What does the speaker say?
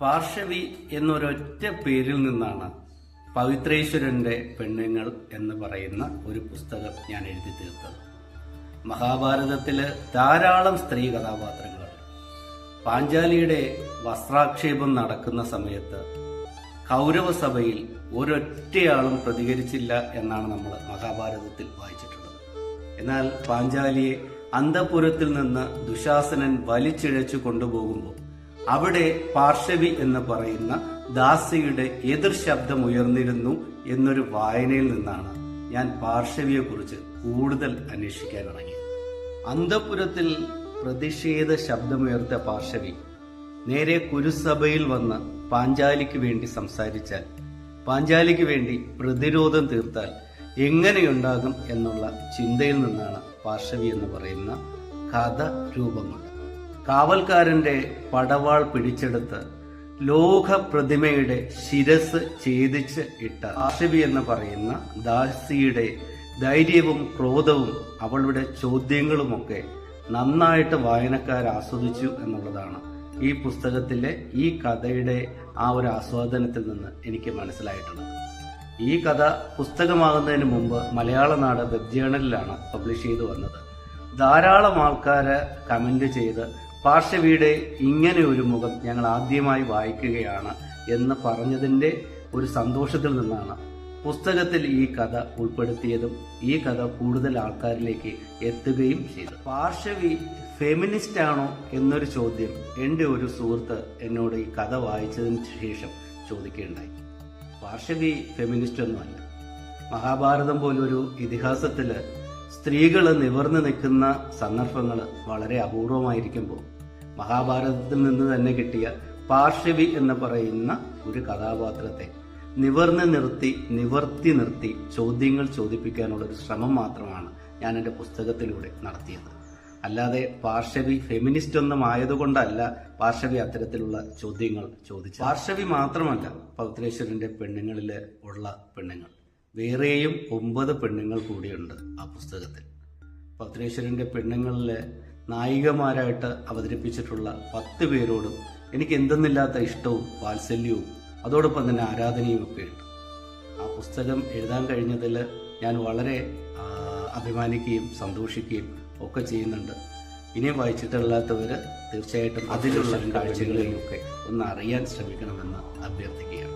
പാർശ്വി എന്നൊരൊറ്റ പേരിൽ നിന്നാണ് പവിത്രേശ്വരന്റെ പെണ്ണുങ്ങൾ എന്ന് പറയുന്ന ഒരു പുസ്തകം ഞാൻ എഴുതി തീർത്തത്. മഹാഭാരതത്തിൽ ധാരാളം സ്ത്രീ കഥാപാത്രങ്ങളുണ്ട് പാഞ്ചാലിയുടെ വസ്ത്രാക്ഷേപം നടക്കുന്ന സമയത്ത് കൗരവസഭയിൽ ഒരൊറ്റയാളും പ്രതികരിച്ചില്ല എന്നാണ് നമ്മൾ മഹാഭാരതത്തിൽ വായിച്ചിട്ടുള്ളത്. എന്നാൽ പാഞ്ചാലിയെ അന്തപുരത്തിൽ നിന്ന് ദുശാസനൻ വലിച്ചിഴച്ചു കൊണ്ടുപോകുമ്പോൾ അവിടെ പാർശ്വി എന്ന് പറയുന്ന ദാസിയുടെ എതിർ ശബ്ദം ഉയർന്നിരുന്നു എന്നൊരു വായനയിൽ നിന്നാണ് ഞാൻ പാർശ്വിയെ കുറിച്ച് കൂടുതൽ അന്വേഷിക്കാൻ ഇറങ്ങിയത്. അന്തപുരത്തിൽ പ്രതിഷേധ ശബ്ദമുയർത്തിയ പാർശ്വി നേരെ കുരുസഭയിൽ വന്ന് പാഞ്ചാലിക്ക് വേണ്ടി സംസാരിച്ചാൽ പാഞ്ചാലിക്ക് വേണ്ടി പ്രതിരോധം തീർത്താൽ എങ്ങനെയുണ്ടാകും എന്നുള്ള ചിന്തയിൽ നിന്നാണ് പാർശ്വി എന്ന് പറയുന്ന കഥ രൂപം കൊണ്ടത്. കാവൽക്കാരന്റെ പടവാൾ പിടിച്ചെടുത്ത് ലോക പ്രതിമയുടെ ശിരസ് ഛേദിച്ച് ഇട്ട ആശവി എന്ന് പറയുന്ന ദാസിയുടെ ധൈര്യവും ക്രോധവും അവളുടെ ചോദ്യങ്ങളുമൊക്കെ നന്നായിട്ട് വായനക്കാർ ആസ്വദിച്ചു എന്നുള്ളതാണ് ഈ പുസ്തകത്തിലെ ഈ കഥയുടെ ആ ഒരു ആസ്വാദനത്തിൽ നിന്ന് എനിക്ക് മനസ്സിലായിട്ടുള്ളത്. ഈ കഥ പുസ്തകമാകുന്നതിന് മുമ്പ് മലയാള നാട് വെബ് ജേണലിലാണ് പബ്ലിഷ് ചെയ്തു വന്നത്. ധാരാളം ആൾക്കാർ കമന്റ് ചെയ്ത് പാർശ്വയുടെ ഇങ്ങനെ ഒരു മുഖം ഞങ്ങൾ ആദ്യമായി വായിക്കുകയാണ് എന്ന് പറഞ്ഞതിന്റെ ഒരു സന്തോഷത്തിൽ നിന്നാണ് പുസ്തകത്തിൽ ഈ കഥ ഉൾപ്പെടുത്തിയതും ഈ കഥ കൂടുതൽ ആൾക്കാരിലേക്ക് എത്തുകയും ചെയ്തു പാർശ്വവി ഫെമിനിസ്റ്റ് ആണോ എന്നൊരു ചോദ്യം എന്റെ ഒരു സുഹൃത്ത് എന്നോട് ഈ കഥ വായിച്ചതിന് ശേഷം ചോദിക്കുകയുണ്ടായി. പാർശ്വവി ഫെമിനിസ്റ്റ് ഒന്നുമല്ല മഹാഭാരതം പോലൊരു ഇതിഹാസത്തിൽ സ്ത്രീകൾ നിവർന്നു നിൽക്കുന്ന സന്ദർഭങ്ങൾ വളരെ അപൂർവമായിരിക്കുമ്പോൾ മഹാഭാരതത്തിൽ നിന്ന് തന്നെ കിട്ടിയ പാർശ്വി എന്ന് പറയുന്ന ഒരു കഥാപാത്രത്തെ നിവർന്ന് നിർത്തി നിവർത്തി നിർത്തി ചോദ്യങ്ങൾ ചോദിപ്പിക്കാനുള്ള ഒരു ശ്രമം മാത്രമാണ് ഞാൻ എന്റെ പുസ്തകത്തിലൂടെ നടത്തിയത്. അല്ലാതെ പാർശ്വി ഫെമിനിസ്റ്റ് ഒന്നും ആയതുകൊണ്ടല്ല പാർശ്വി അത്തരത്തിലുള്ള ചോദ്യങ്ങൾ ചോദിച്ചു പാർശ്വി മാത്രമല്ല പൗത്രേശ്വരന്റെ പെണ്ണുങ്ങളിൽ ഉള്ള പെണ്ണുങ്ങൾ. വേറെയും ഒമ്പത് പെണ്ണുങ്ങൾ കൂടിയുണ്ട് ആ പുസ്തകത്തിൽ. പൗത്രേശ്വരന്റെ പെണ്ണുങ്ങളിലെ നായികമാരായിട്ട് അവതരിപ്പിച്ചിട്ടുള്ള പത്ത് പേരോടും എനിക്ക് എന്തെന്നില്ലാത്ത ഇഷ്ടവും വാത്സല്യവും അതോടൊപ്പം തന്നെ ആരാധനയും ഒക്കെ ഉണ്ട്. ആ പുസ്തകം എഴുതാൻ കഴിഞ്ഞതിൽ ഞാൻ വളരെ അഭിമാനിക്കുകയും സന്തോഷിക്കുകയും ഒക്കെ ചെയ്യുന്നുണ്ട്. ഇനിയും വായിച്ചിട്ടില്ലാത്തവർ തീർച്ചയായിട്ടും അതിലുള്ള കാഴ്ചകളെയും ഒക്കെ ഒന്ന് അറിയാൻ ശ്രമിക്കണമെന്ന് അഭ്യർത്ഥിക്കുകയാണ്.